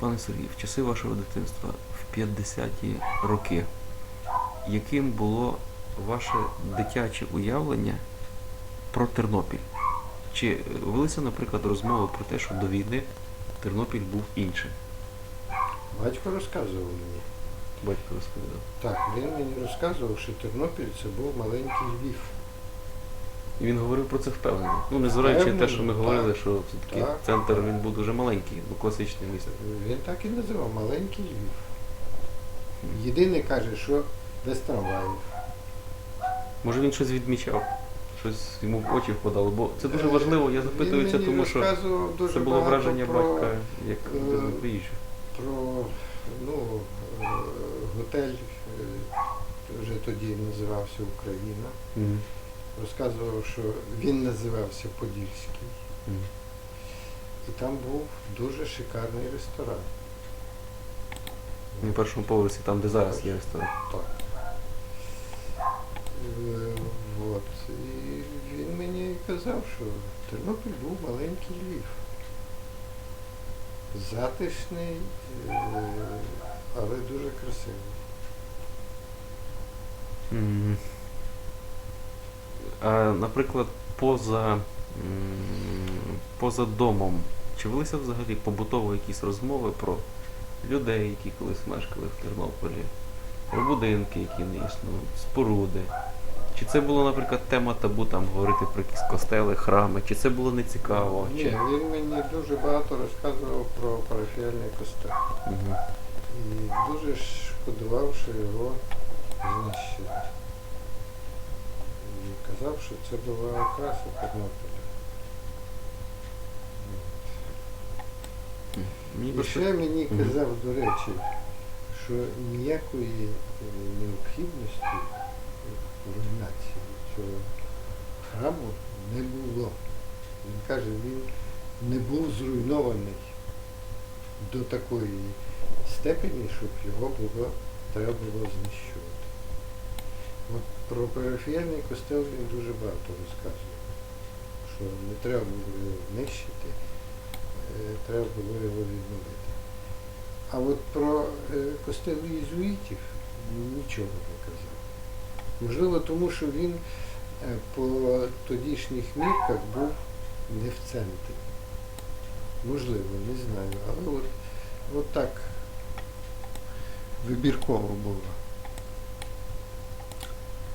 Пане Сергій, в часи вашого дитинства, в 50-ті роки, яким було ваше дитяче уявлення про Тернопіль? Чи велися, наприклад, розмови про те, що до війни Тернопіль був іншим? Батько розказував мені. Батько розповідав. Так, він мені розказував, що Тернопіль це був маленький Львів. І він говорив про це впевнено. Ну, незважаючи на те, що ми говорили, що все-таки Так. центр він був дуже маленький, ну класичне місто. Він так і називав маленький Львів. Єдине каже, що без трамваїв. Може він щось відмічав, щось йому в очі впадало, бо це дуже Е, важливо, я Він запитую це, мені тому що розказував дуже це було багато враження про, батька як е, приїжджа. про ну, е, готель, е, вже тоді називався Україна. Розказував, що він називався Подільський. І там був дуже шикарний ресторан. На першому поверсі, там, де зараз є ресторан. Так. Е, Вот. І він мені казав, що Тернопіль був маленький Львів. Затишний, е, але дуже красивий. М. Наприклад, поза, поза домом, чи велися взагалі побутово якісь розмови про людей, які колись мешкали в Тернополі, про будинки, які не існують, споруди? Чи це було, наприклад, тема табу там говорити про якісь костели, храми, чи це було нецікаво? Ні, Чи... він мені дуже багато розказував про парафіальний костел. Мгм. І дуже шкодував, що його знищили. Що це була окраса Тернополя. Мені І просто- ще мені казав, до речі, що ніякої е, необхідності в руйнації цього храму не було. Він каже, він не був зруйнований до такої степені, щоб його було, треба було знищувати. От про парафіяльний костел він дуже багато розказує, що не треба було його нищити, е, треба було його відновити. А от про е, костел єзуїтів нічого не казав. Можливо, тому що він е, по тодішніх мірках був не в центрі. Можливо, не знаю. Але от, от так вибірково було.